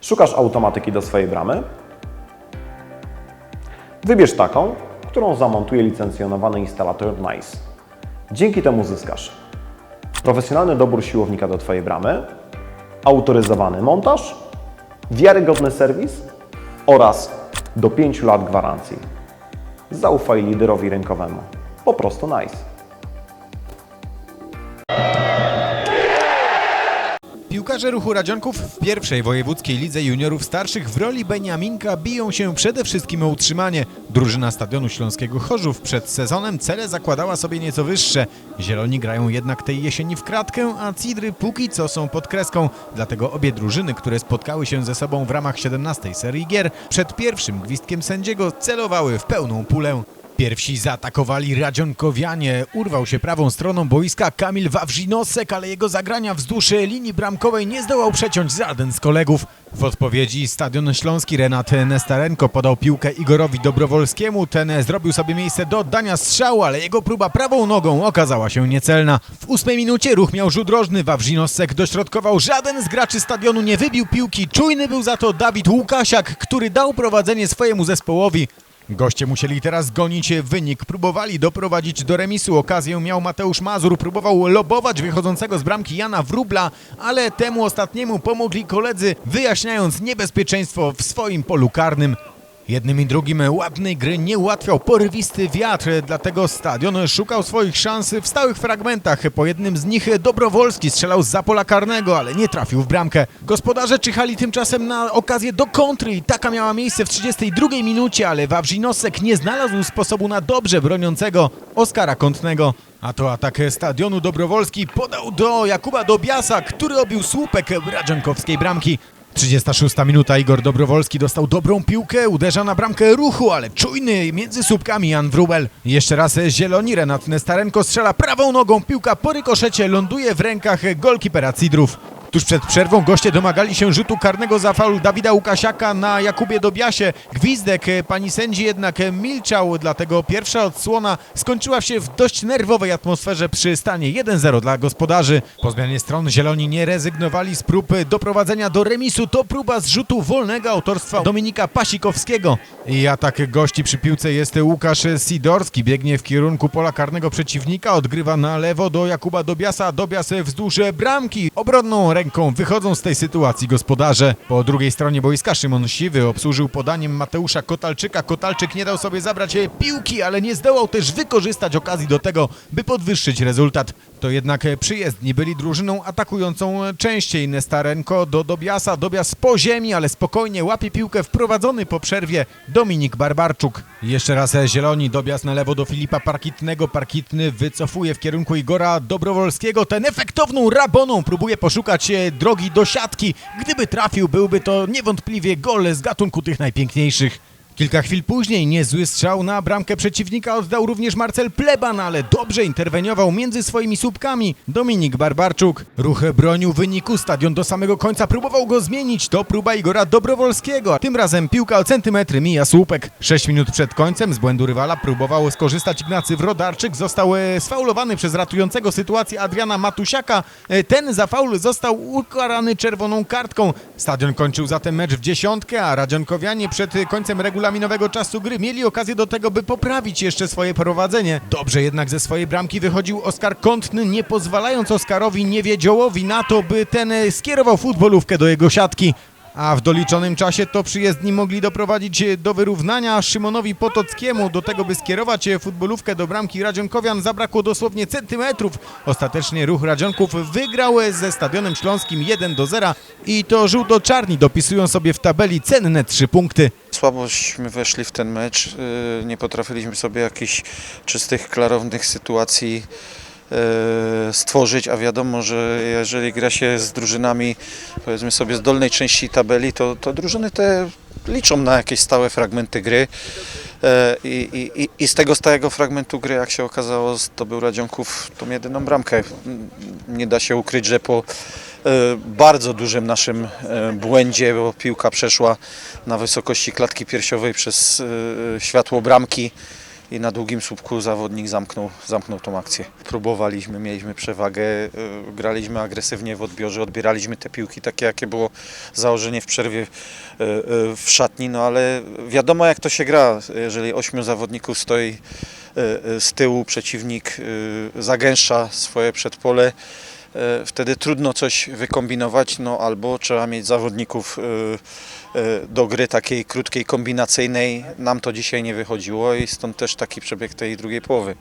Szukasz automatyki do swojej bramy? Wybierz taką, którą zamontuje licencjonowany instalator NICE. Dzięki temu zyskasz profesjonalny dobór siłownika do Twojej bramy, autoryzowany montaż, wiarygodny serwis oraz do 5 lat gwarancji. Zaufaj liderowi rynkowemu. Po prostu NICE. Piłkarze ruchu Radzionków w pierwszej wojewódzkiej lidze juniorów starszych w roli Beniaminka biją się przede wszystkim o utrzymanie. Drużyna Stadionu Śląskiego Chorzów przed sezonem cele zakładała sobie nieco wyższe. Zieloni grają jednak tej jesieni w kratkę, a Cidry póki co są pod kreską. Dlatego obie drużyny, które spotkały się ze sobą w ramach 17 serii gier, przed pierwszym gwizdkiem sędziego celowały w pełną pulę. Pierwsi zaatakowali Radzionkowianie. Urwał się prawą stroną boiska Kamil Wawrzinosek, ale jego zagrania wzdłuż linii bramkowej nie zdołał przeciąć żaden z kolegów. W odpowiedzi Stadion Śląski Renat Nestarenko podał piłkę Igorowi Dobrowolskiemu. Ten zrobił sobie miejsce do oddania strzału, ale jego próba prawą nogą okazała się niecelna. W ósmej minucie ruch miał rzut rożny. Wawrzinosek dośrodkował. Żaden z graczy stadionu nie wybił piłki. Czujny był za to Dawid Łukasiak, który dał prowadzenie swojemu zespołowi. Goście musieli teraz gonić wynik. Próbowali doprowadzić do remisu. Okazję miał Mateusz Mazur. Próbował lobować wychodzącego z bramki Jana Wróbla, ale temu ostatniemu pomogli koledzy, wyjaśniając niebezpieczeństwo w swoim polu karnym. Jednym i drugim ładnej gry nie ułatwiał porywisty wiatr, dlatego stadion szukał swoich szans w stałych fragmentach. Po jednym z nich Dobrowolski strzelał z pola karnego, ale nie trafił w bramkę. Gospodarze czyhali tymczasem na okazję do kontry i taka miała miejsce w 32 minucie, ale Wawrzinosek nie znalazł sposobu na dobrze broniącego Oskara Kątnego. A to atak stadionu Dobrowolski podał do Jakuba Dobiasa, który obił słupek Radzionkowskiej bramki. 36 minuta Igor Dobrowolski dostał dobrą piłkę, uderza na bramkę ruchu, ale czujny między słupkami Jan Wrubel. Jeszcze raz zieloni Renat Nestarenko strzela prawą nogą, piłka po rykoszecie ląduje w rękach golkipera Cidrów. Tuż przed przerwą goście domagali się rzutu karnego za faul Dawida Łukasiaka na Jakubie Dobiasie. Gwizdek e, pani sędzi jednak milczał, dlatego pierwsza odsłona skończyła się w dość nerwowej atmosferze przy stanie 1-0 dla gospodarzy. Po zmianie stron zieloni nie rezygnowali z prób doprowadzenia do remisu. To próba zrzutu wolnego autorstwa Dominika Pasikowskiego. I atak gości przy piłce jest Łukasz Sidorski. Biegnie w kierunku pola karnego przeciwnika, odgrywa na lewo do Jakuba Dobiasa. Dobias wzdłuż bramki. Obronną ręką wychodzą z tej sytuacji gospodarze. Po drugiej stronie boiska Szymon Siwy obsłużył podaniem Mateusza Kotalczyka. Kotalczyk nie dał sobie zabrać piłki, ale nie zdołał też wykorzystać okazji do tego, by podwyższyć rezultat. To jednak przyjezdni byli drużyną atakującą częściej. Nestarenko do Dobiasa. Dobias po ziemi, ale spokojnie łapie piłkę wprowadzony po przerwie Dominik Barbarczuk. Jeszcze raz zieloni. Dobias na lewo do Filipa Parkitnego. Parkitny wycofuje w kierunku Igora Dobrowolskiego. Ten efektowną raboną próbuje poszukać e, drogi do siatki. Gdyby trafił, byłby to niewątpliwie gol z gatunku tych najpiękniejszych. Kilka chwil później niezły strzał na bramkę przeciwnika oddał również Marcel Pleban, ale dobrze interweniował między swoimi słupkami Dominik Barbarczuk. Ruch bronił wyniku, stadion do samego końca próbował go zmienić. To próba Igora Dobrowolskiego. Tym razem piłka o centymetry mija słupek. Sześć minut przed końcem z błędu rywala próbował skorzystać Ignacy Wrodarczyk. Został e, sfaulowany przez ratującego sytuację Adriana Matusiaka. E, Ten za faul został ukarany czerwoną kartką. Stadion kończył zatem mecz w dziesiątkę, a Radzionkowianie przed końcem regulaminowego czasu gry mieli okazję do tego, by poprawić jeszcze swoje prowadzenie. Dobrze jednak ze swojej bramki wychodził Oskar Kątny, nie pozwalając Oskarowi Niewiedziołowi na to, by ten e, skierował futbolówkę do jego siatki. A w doliczonym czasie to przyjezdni mogli doprowadzić e, do wyrównania Szymonowi Potockiemu. Do tego, by skierować e, futbolówkę do bramki Radzionkowian zabrakło dosłownie centymetrów. Ostatecznie ruch Radzionków wygrał ze Stadionem Śląskim 1 do 0 i to żółto-czarni dopisują sobie w tabeli cenne trzy punkty. Słabośmy weszli w ten mecz, y, nie potrafiliśmy sobie jakichś czystych, klarownych sytuacji y, stworzyć, a wiadomo, że jeżeli gra się z drużynami powiedzmy sobie z dolnej części tabeli, to, to drużyny te liczą na jakieś stałe fragmenty gry y, i, i, i- z tego stałego fragmentu gry, jak się okazało, zdobył Radzionków tą jedyną bramkę. Nie da się ukryć, że po bardzo dużym naszym e, błędzie, bo piłka przeszła na wysokości klatki piersiowej przez e, światło bramki. i na długim słupku zawodnik zamknął, zamknął tą akcję. Próbowaliśmy, mieliśmy przewagę, graliśmy agresywnie w odbiorze, odbieraliśmy te piłki takie, jakie było założenie w przerwie w szatni, no ale wiadomo jak to się gra, jeżeli ośmiu zawodników stoi z tyłu, przeciwnik zagęszcza swoje przedpole, e, wtedy trudno coś wykombinować, no albo trzeba mieć zawodników e, e, do gry takiej krótkiej, kombinacyjnej. Nam to dzisiaj nie wychodziło i stąd też taki przebieg tej drugiej połowy.